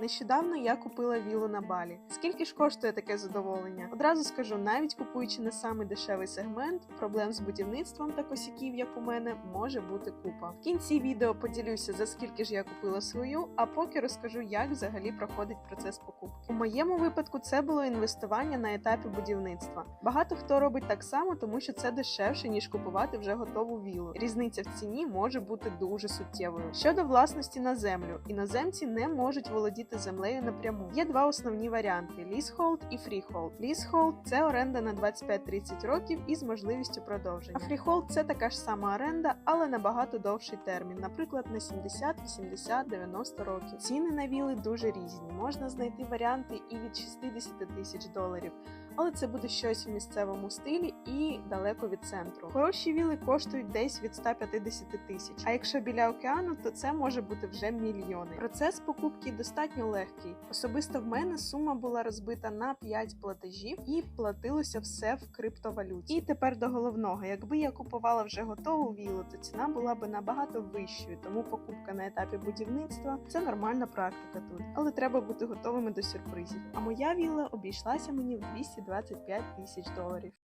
Нещодавно я купила вілу на балі. Скільки ж коштує таке задоволення? Одразу скажу, навіть купуючи не самий дешевий сегмент, проблем з будівництвом та косяків, як у мене, може бути купа. В кінці відео поділюся за скільки ж я купила свою, а поки розкажу, як взагалі проходить процес покупки. У моєму випадку це було інвестування на етапі будівництва. Багато хто робить так само, тому що це дешевше ніж купувати вже готову вілу. Різниця в ціні може бути дуже суттєвою. Щодо власності на землю, іноземці не можуть володіти землею напряму. Є два основні варіанти: лісхолд і фріхолд. Лісхолд це оренда на 25-30 років із можливістю продовження. А фріхолд це така ж сама оренда, але набагато довший термін, наприклад, на 70, 80, 90 років. Ціни на віли дуже різні. Можна знайти варіанти і від 60 тисяч доларів, але це буде щось в місцевому стилі і далеко від центру. Хороші віли коштують десь від 150 тисяч. А якщо біля океану, то це може бути вже мільйони. Процес покупки достатньо легкий. Особисто в мене сума була розбита на 5 платежів і платилося все в криптовалюті. І тепер до головного, якби я купувала вже готову вілу, то ціна була би набагато вищою, тому покупка на етапі будівництва це нормальна практика тут. Але треба бути готовими до сюрпризів. А моя вілла обійшлася мені в 225 тисяч доларів.